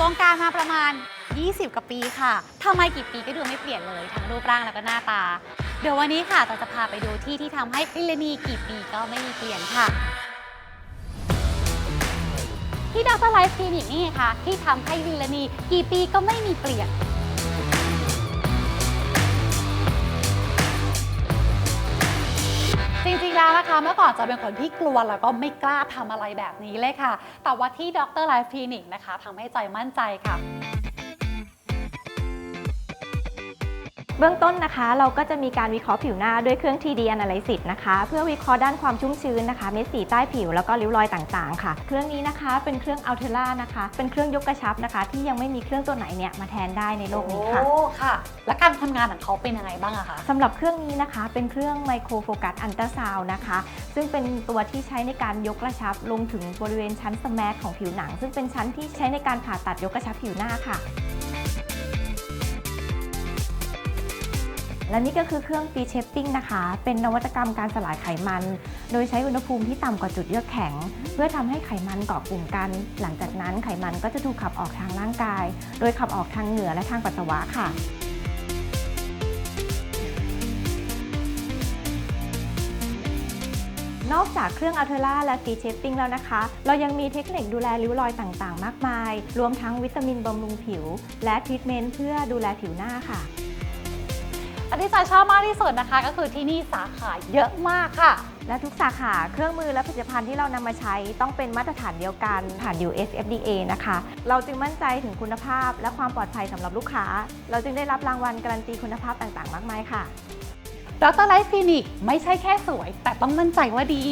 วงการมาประมาณ 20 กว่าปีค่ะทำไมกี่ปีก็ดูไม่เปลี่ยนเลย ทั้งรูปร่างแล้วก็หน้าตา เดี๋ยววันนี้ค่ะเราจะพาไปดูที่ที่ทำให้ลิลานีกี่ปีก็ไม่มีเปลี่ยนค่ะ ที่ดรไลฟ์คลินิกนี่ค่ะ ที่ทำให้ลิลานีกี่ปีก็ไม่มีเปลี่ยน นะคะ เมื่อก่อนจะเป็นคนที่กลัวแล้วก็ไม่กล้าทำอะไรแบบนี้เลยค่ะ แต่ว่าที่ดรไลฟ์คลินิกนะคะทำให้ใจมั่นใจค่ะ เบื้องต้นนะคะ เราก็จะมีการวิเคราะห์ผิวหน้าด้วยเครื่อง TD Analysis นะคะ เพื่อวิเคราะห์ด้านความชุ่มชื้นนะคะ เม็ดสีใต้ผิวแล้วก็ริ้วรอยต่างๆ ค่ะ เครื่องนี้นะคะเป็นเครื่อง Altera นะคะ เป็นเครื่องยกกระชับนะคะ ที่ยังไม่มีเครื่องตัวไหนเนี่ยมาแทนได้ในโลกนี้ค่ะโอ้ค่ะ แล้วการทำงานของเขาเป็นยังไงบ้างอะคะสำหรับเครื่องนี้นะคะเป็นเครื่องไมโครโฟกัสอันตราซาวนะคะ ซึ่งเป็นตัวที่ใช้ในการยกกระชับลงถึงบริเวณชั้นสแมทของผิวหนัง ซึ่งเป็นชั้นที่ใช้ในการผ่าตัดยกกระชับผิวหน้าค่ะ และนี่ก็คือเครื่อง P Shaping นะคะ เป็นนวัตกรรมการสลายไขมัน โดยใช้อุณหภูมิที่ต่ำกว่าจุดเยือกแข็ง เพื่อทำให้ไขมันเกาะกลุ่มกัน หลังจากนั้นไขมันก็จะถูกขับออกทางร่างกาย โดยขับออกทางเหงื่อและทางปัสสาวะค่ะนอกจากเครื่องอัลเทล่าและฟีเชปปิ้งแล้วนะคะ เรายังมีเทคนิคดูแลริ้วรอยต่างๆ มากมาย รวมทั้งวิตามินบำรุงผิว และทรีทเมนต์เพื่อดูแลผิวหน้าค่ะ อันที่จอยชอบมากที่สุดนะคะ ก็คือที่นี่สาขาเยอะมากค่ะ และทุกสาขาเครื่องมือและผลิตภัณฑ์ที่เรานำมาใช้ต้องเป็นมาตรฐานเดียวกันผ่าน US FDA นะคะ เราจึงมั่นใจถึงคุณภาพและความปลอดภัยสำหรับลูกค้า เราจึงได้รับรางวัลการันตีคุณภาพต่างๆ มากมายค่ะ ดรไลฟ์คลินิกไม่ใช่แค่สวย แต่ต้องมั่นใจว่าดี